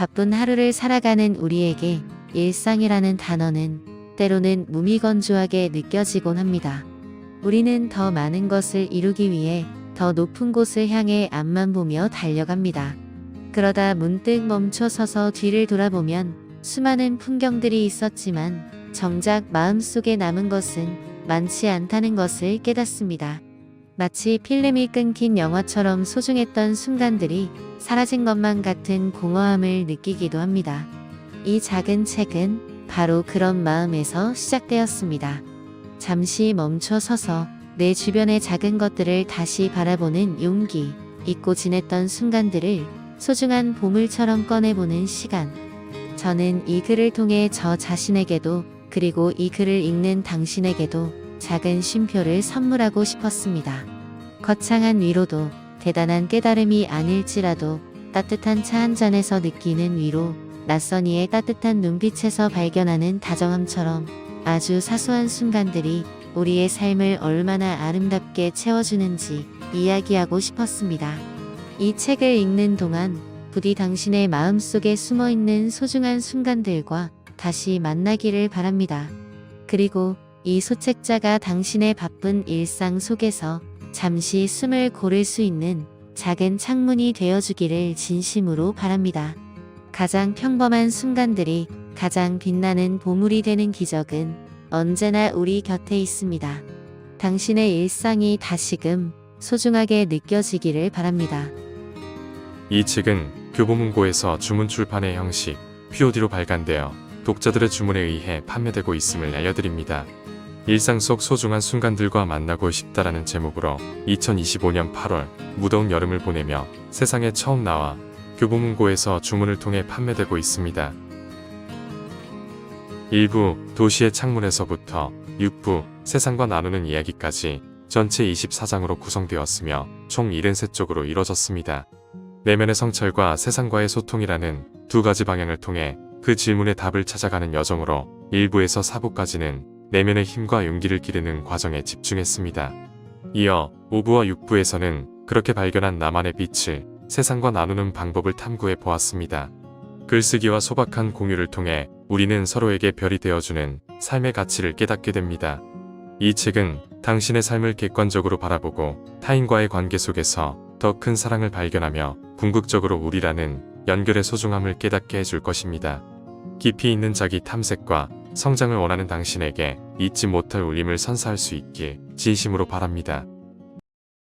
바쁜 하루를 살아가는 우리에게 일상이라는 단어는 때로는 무미건조하게 느껴지곤 합니다. 우리는 더 많은 것을 이루기 위해 더 높은 곳을 향해 앞만 보며 달려갑니다. 그러다 문득 멈춰 서서 뒤를 돌아보면 수많은 풍경들이 있었지만 정작 마음속에 남은 것은 많지 않다는 것을 깨닫습니다. 마치 필름이 끊긴 영화처럼 소중했던 순간들이 사라진 것만 같은 공허함을 느끼기도 합니다. 이 작은 책은 바로 그런 마음에서 시작되었습니다. 잠시 멈춰 서서 내 주변의 작은 것들을 다시 바라보는 용기, 잊고 지냈던 순간들을 소중한 보물처럼 꺼내보는 시간. 저는 이 글을 통해 저 자신에게도 그리고 이 글을 읽는 당신에게도 작은 쉼표를 선물하고 싶었습니다. 거창한 위로도 대단한 깨달음이 아닐지라도 따뜻한 차 한 잔에서 느끼는 위로, 낯선 이의 따뜻한 눈빛에서 발견하는 다정함처럼 아주 사소한 순간들이 우리의 삶을 얼마나 아름답게 채워주는지 이야기하고 싶었습니다. 이 책을 읽는 동안 부디 당신의 마음속에 숨어 있는 소중한 순간들과 다시 만나기를 바랍니다. 그리고 이 소책자가 당신의 바쁜 일상 속에서 잠시 숨을 고를 수 있는 작은 창문이 되어주기를 진심으로 바랍니다. 가장 평범한 순간들이 가장 빛나는 보물이 되는 기적은 언제나 우리 곁에 있습니다. 당신의 일상이 다시금 소중하게 느껴지기를 바랍니다. 이 책은 교보문고에서 주문 출판의 형식 POD로 발간되어 독자들의 주문에 의해 판매되고 있음을 알려드립니다. 일상 속 소중한 순간들과 만나고 싶다라는 제목으로 2025년 8월 무더운 여름을 보내며 세상에 처음 나와 교보문고에서 주문을 통해 판매되고 있습니다. 1부 도시의 창문에서부터 6부 세상과 나누는 이야기까지 전체 24장으로 구성되었으며 총 73쪽으로 이뤄졌습니다. 내면의 성찰과 세상과의 소통이라는 두 가지 방향을 통해 그 질문의 답을 찾아가는 여정으로 1부에서 4부까지는 내면의 힘과 용기를 기르는 과정에 집중했습니다. 이어 5부와 6부에서는 그렇게 발견한 나만의 빛을 세상과 나누는 방법을 탐구해 보았습니다. 글쓰기와 소박한 공유를 통해 우리는 서로에게 별이 되어주는 삶의 가치를 깨닫게 됩니다. 이 책은 당신의 삶을 객관적으로 바라보고 타인과의 관계 속에서 더 큰 사랑을 발견하며 궁극적으로 우리라는 연결의 소중함을 깨닫게 해줄 것입니다. 깊이 있는 자기 탐색과 성장을 원하는 당신에게 잊지 못할 울림을 선사할 수 있길 진심으로 바랍니다.